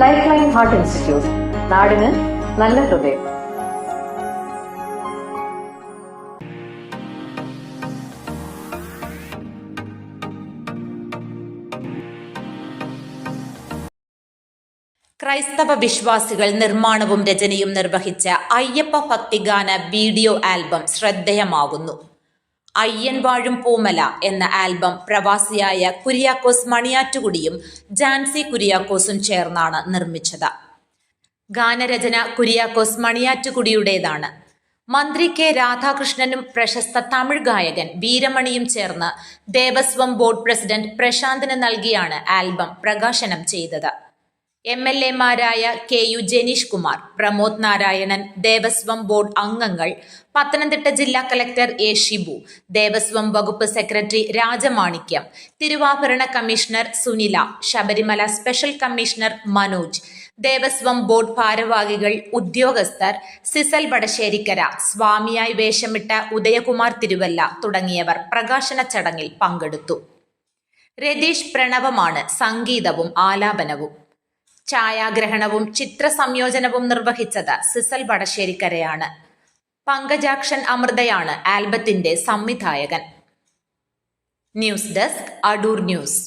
Life line heart institute നാടിന് നല്ല ഹൃദയം. ക്രൈസ്തവ വിശ്വാസികൾ നിർമ്മാണവും രചനയും നിർവഹിച്ച അയ്യപ്പ ഭക്തിഗാന വീഡിയോ ആൽബം ശ്രദ്ധേയമാകുന്നു അയ്യൻ വാഴും പൂമല എന്ന ആൽബം പ്രവാസിയായ കുര്യാക്കോസ് മണിയാറ്റുകുടിയും ജാൻസി കുര്യാക്കോസും ചേർന്നാണ് നിർമ്മിച്ചത്. ഗാനരചന കുര്യാക്കോസ് മണിയാറ്റുകുടിയുടേതാണ്. മന്ത്രി കെ രാധാകൃഷ്ണനും പ്രശസ്ത തമിഴ് ഗായകൻ വീരമണിയും ചേർന്ന് ദേവസ്വം ബോർഡ് പ്രസിഡന്റ് പ്രശാന്തിന് നൽകിയാണ് ആൽബം പ്രകാശനം ചെയ്തത്. M L എമാരായ K U Janeesh Kumar Pramod Narayanan Devaswom board അംഗങ്ങൾ പത്തനംതിട്ട ജില്ലാ കലക്ടർ എ ഷിബു ദേവസ്വം വകുപ്പ് സെക്രട്ടറി രാജമാണിക്യം തിരുവാഭരണ commissioner Sunila Sabarimala special commissioner Manoj Devaswom board ഭാരവാഹികൾ ഉദ്യോഗസ്ഥർ സിസൽ വടശ്ശേരിക്കര സ്വാമിയായി വേഷമിട്ട ഉദയകുമാർ തിരുവല്ല തുടങ്ങിയവർ പ്രകാശന ചടങ്ങിൽ പങ്കെടുത്തു. രതീഷ് പ്രണവമാണ് സംഗീതവും ആലാപനവും. ഛായാഗ്രഹണവും ചിത്ര സംയോജനവും നിർവഹിച്ചത് സിസൽ വടശ്ശേരിക്കരയാണ്. പങ്കജാക്ഷൻ അമൃതയാണ് ആൽബത്തിന്റെ സംവിധായകൻ. News desk Adoor news.